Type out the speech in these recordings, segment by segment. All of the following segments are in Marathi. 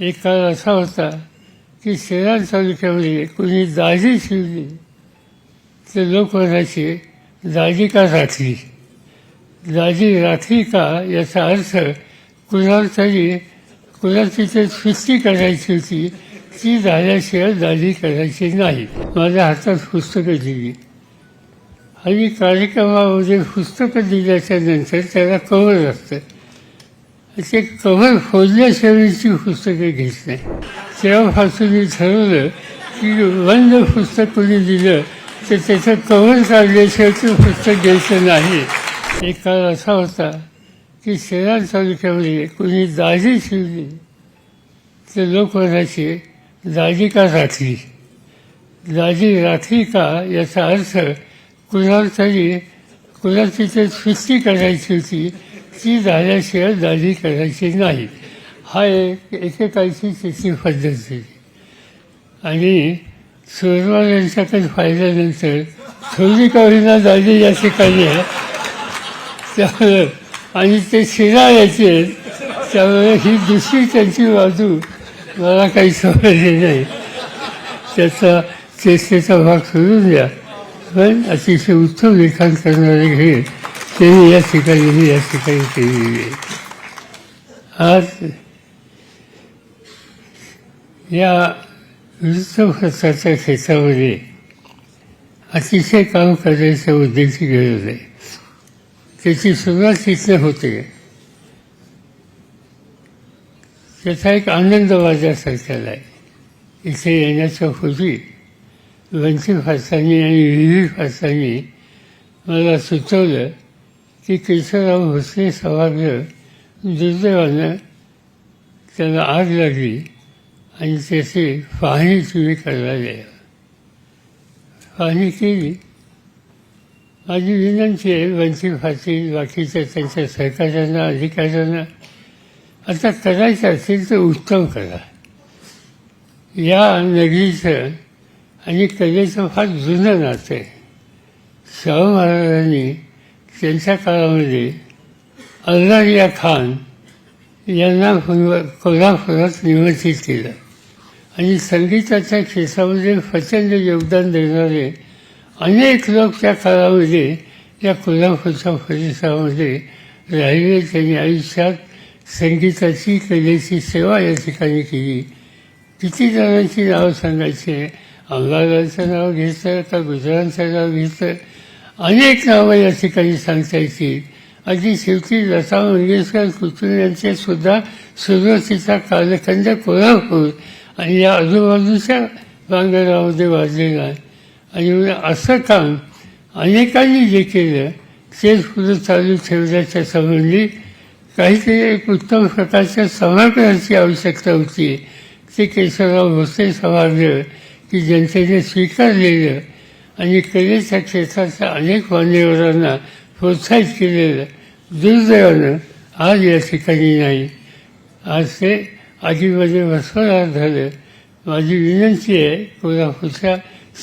एक काळ असा होता की शेरान तालुक्यामध्ये कोणी दाजी शिवली ते लोक म्हणायचे दाजी का राखली? दाजी राखली का याचा अर्थ कुणाला तरी कुणाची तिथे सुट्टी करायची होती ती झाल्याशिवाय दाजी करायची नाही. माझ्या हातात पुस्तकं दिली. आणि कार्यक्रमामध्ये पुस्तकं दिल्याच्या नंतर त्याला कवर असतं. ते कव्हर फोडल्याशिवायची पुस्तकं घेत नाही तेव्हापासून मी ठरवलं की बंद पुस्तक कोणी दिलं तर त्याचं कव्हर काढल्याशिवाय ते पुस्तक घ्यायचं नाही. एक काळ असा होता की शेरान तालुक्यामध्ये कोणी दाजी शिवली तर लोक म्हणायचे दाजी का राखली दाजी राखली का? याचा अर्थ कुणाला तरी कुणाची तिथे सुट्टी करायची होती ती झाल्याशिवाय दाजी करायची नाही. हा एक एकेकाळची त्याची पद्धत होती आणि सुरमा यांच्याकडे फायद्यानंतर थोडी कवीना होईना दाजी या ठिकाणी आहे. त्यामुळे आणि ते शिरा आहेत त्यामुळे ही दुसरी त्यांची बाजू मला काही समजली नाही. त्याचा चेष्टेचा भाग सोडून द्या. पण अतिशय उत्तम लेखन करणारे हे त्यांनी या ठिकाणी या ठिकाणी केलेली आहे आज या वृत्तपत्राच्या क्षेत्रामध्ये अतिशय काम करण्याच्या उद्देशी गरज आहे त्याची सुरुवात तिथे होते त्याचा एक आनंद माझ्यासारखा आहे इथे येण्याच्या पूर्वी वंचित फारसांनी आणि विविध फासांनी मला सुचवलं की केशवराव भोसले सभागृह दुर्दैवानं त्याला आग लागली आणि त्याची पाहणी तुम्ही करायला या पाहणी केली. माझी विनंती आहे वंचित फाशी बाकीच्या त्यांच्या सरकारांना अधिकाऱ्यांना आता करायचं असेल तर उत्तम करा. या नगरीचं आणि कलेचं फार जुनं नातं आहे. शाहू महाराजांनी त्यांच्या काळामध्ये अल्लारिया खान यांना कोल्हापुरात निमंत्रित केलं. आणि संगीताच्या क्षेत्रामध्ये प्रचंड योगदान देणारे अनेक लोक त्या काळामध्ये या कोल्हापूरच्या परिसरामध्ये राहिले. त्यांनी आयुष्यात संगीताची कलेची सेवा या ठिकाणी केली. किती जणांची नावं सांगायची? अंबालालचं नाव घेतलं का गुजरांचं नाव घेतलं अनेक नावं या ठिकाणी सांगता येतील. अगदी शेवटी लता मंगेशकर कुटुंब यांचे सुद्धा सुरुवातीचा कालखंड कोल्हापूर आणि या आजूबाजूच्या बांगरामध्ये वाजलेला आहे. आणि असं काम अनेकांनी जे केलं ते सुद्धा चालू ठेवण्याच्या संबंधी काहीतरी एक उत्तम प्रकारच्या सभागृहाची आवश्यकता होती. ते केशवराव भोसले सभागृह की जनतेने स्वीकारलेलं आणि कलेच्या क्षेत्राच्या अनेक मान्यवरांना प्रोत्साहित केलेलं दुर्दैवानं आज या ठिकाणी नाही. आज ते आगीमध्ये भस्मनाथ झालं. माझी विनंती आहे कोल्हापूरच्या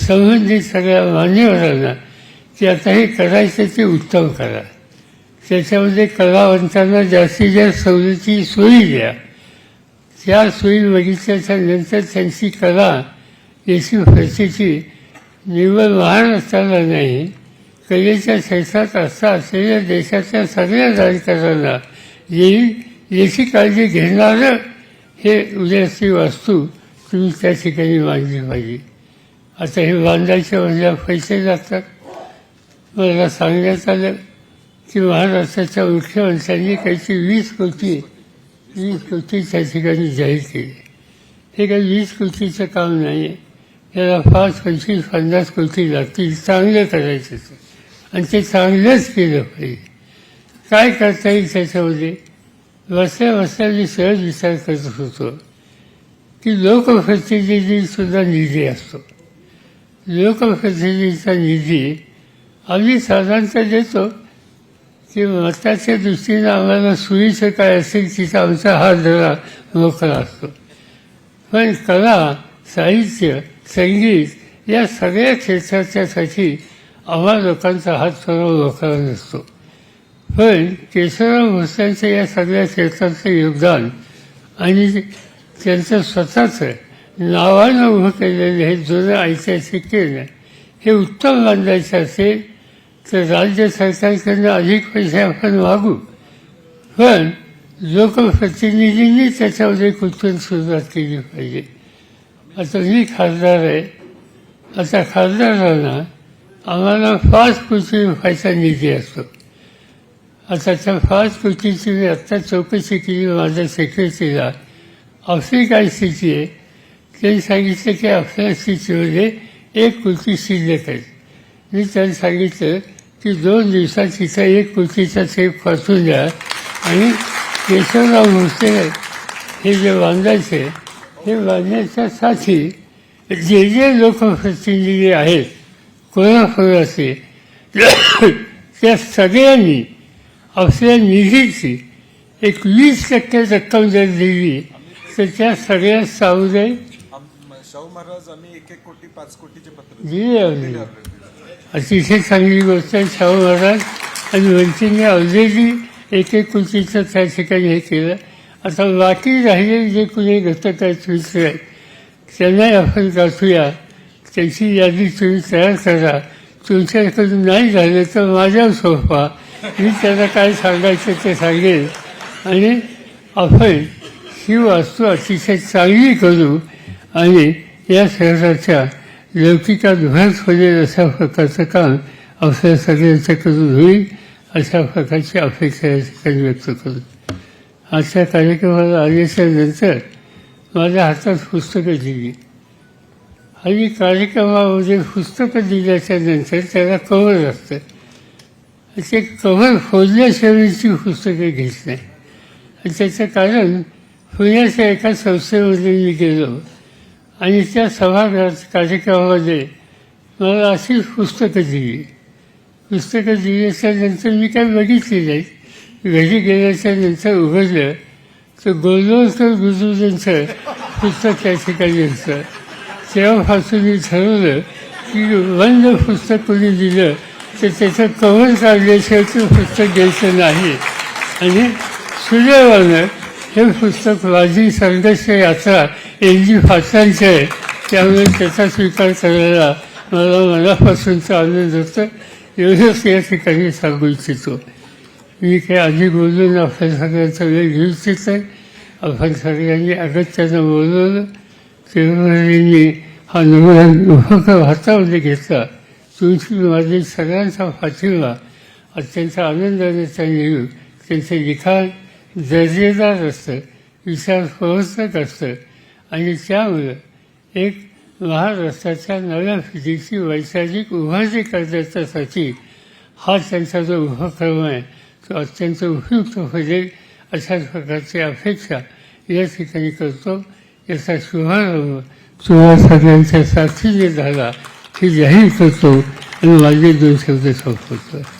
संबंधित सगळ्या मान्यवरांना की आता हे करायचं ते उत्तम करा. त्याच्यामध्ये कलावंतांना जास्तीत जास्त सवलती सोयी द्या. त्या सोयी बघितल्याच्या नंतर त्यांची कला याची प्रचिती निव्वळ लहान असताना नाही कलेच्या क्षेत्रात असता असलेल्या देशाच्या सगळ्या नागरिकांना येईल याची काळजी घेणारं हे उद्याची वास्तू तुम्ही त्या ठिकाणी मांडली पाहिजे. आता हे बांधायच्या म्हणजे पैसे जातात. मला सांगण्यात आलं की महाराष्ट्राच्या मुख्यमंत्र्यांनी काहीतरी वीस कोटी वीस कोटी त्या ठिकाणी जाहीर केली. हे काही वीस कोटीचं काम नाही आहे त्याला पाच पंचवीस पन्नास कोटी लागतील चांगलं करायचं ते. आणि ते चांगलंच केलं पाहिजे. काय करता येईल त्याच्यामध्ये? बसल्या बसल्या मी सहज विचार करत होतो. की लोकप्रतिनिधीसुद्धा निधी असतो. लोकप्रतिनिधीचा निधी आम्ही साधारणतः देतो. की मताच्या दृष्टीनं आम्हाला सुईचं काय असेल तिथं आमचा हा धरा मोकळा असतो. पण कला साहित्य संगीत या सगळ्या क्षेत्राच्यासाठी आम्हा लोकांचा हात सर्व मोकळा नसतो पण केशवराव भोसल्यांचं या सगळ्या क्षेत्राचं योगदान आणि त्यांचं स्वतःचं नावानं उभं केलेलं हे जुनं ऐतिहासिक केलं हे उत्तम बांधायचं असेल तर राज्य सरकारकडनं अधिक पैसे आपण मागू. पण लोकप्रतिनिधींनी त्याच्यामध्ये कुठून सुरुवात केली पाहिजे? आता मी खासदार आहे. आता खासदारांना आम्हाला फास्ट कृती व्हायचा निधी असतो. आता त्या फास्ट कृतीची मी आत्ता चौकशी केली माझ्या सेक्रेटरीला आपली काय स्थिती आहे त्यांनी सांगितलं की आपल्या स्थितीमध्ये एक कृती शिल्लक आहे मी त्यांनी सांगितलं की दोन दिवसात तिथं एक कृतीचा सेप पाठवून द्या आणि केशवराव भोसले हे जे बांधायचे हे बांधण्याच्यासाठी जे जे लोकप्रतिनिधी आहेत कोणाकोणाचे त्या सगळ्यांनी आपल्या निधीची एक वीस टक्के रक्कम जर दिली तर त्या सगळ्या सावू जाईल आम- शाहू महाराज आम्ही एक एक कोटी पाच कोटीचे पत्र दिली आम्ही. अतिशय चांगली गोष्ट आहे शाहू महाराज आणि वंचितने ऑलरेडी एक एक कोटीचं त्या ठिकाणी हे केलं. आता बाकी राहिलेले जे कुणी घटक आहेत मित्र आहेत त्यांनाही आपण गाठूया त्यांची यादी तुम्ही तयार करा. तुमच्याकडून नाही झालं तर माझ्या सोपा मी त्यांना काय सांगायचं ते सांगेल आणि आपण ही वास्तू अतिशय चांगली करू आणि या शहराच्या लौकिकात भर पडेल अशा प्रकारचं काम आपल्या सगळ्यांच्याकडून होईल अशा प्रकारची अपेक्षा व्यक्त करू. आजच्या कार्यक्रमाला आल्याच्यानंतर माझ्या हातात पुस्तकं दिली. आणि कार्यक्रमामध्ये पुस्तकं दिल्याच्या नंतर त्याला कवर असतं. ते कवर फोडल्याशिवाय ती पुस्तकं घेत नाही. आणि त्याचं कारण पुण्याच्या एका संस्थेमध्ये मी गेलो. आणि त्या सभागृहात कार्यक्रमामध्ये मला अशीच पुस्तकं दिली. पुस्तकं दिल्याच्या नंतर मी काय बघितली नाही. घरी गेल्याच्यानंतर उघडलं तर गोलवलकर गुरुजींचं पुस्तक त्या ठिकाणी होतं तेव्हापासून मी ठरवलं की वंद पुस्तक कोणी दिलं तर त्याचं कवर काढल्याशिवाय ते पुस्तक घ्यायचं नाही. आणि सुदैवानं हे पुस्तक वाजी संघर्ष यात्रा एन जी फासांचे आहे त्यामुळे त्याचा स्वीकार करायला मला मनापासूनचा आनंद होतो. एवढंच या ठिकाणी सांगू इच्छितो. मी काही आधी बोलून आपल्या सगळ्यांचा वेळ घेऊ इच्छित आहे आपण सगळ्यांनी अगत्यानं बोलवलं तेव्हा हा निवडून उपक्रम हातामध्ये घेतला. तुमची माझी सगळ्यांचा पाठिंबा अत्यंत आनंदाने त्यांनी येऊ त्यांचं लिखाण दर्जेदार असतं विचार प्रवर्तक असतं. आणि त्यामुळं एक महाराष्ट्राच्या नव्या पिढीची वैचारिक उभारणी करण्याच्यासाठी हा त्यांचा जो उपक्रम आहे अत्यंत उपयुक्त होईल अशा प्रकारची अपेक्षा या ठिकाणी करतो. याचा शुभारंभ तुम्हा सगळ्यांच्या साथीने झाला ही जाहीर करतो आणि माझे दोन शब्द संपवतो.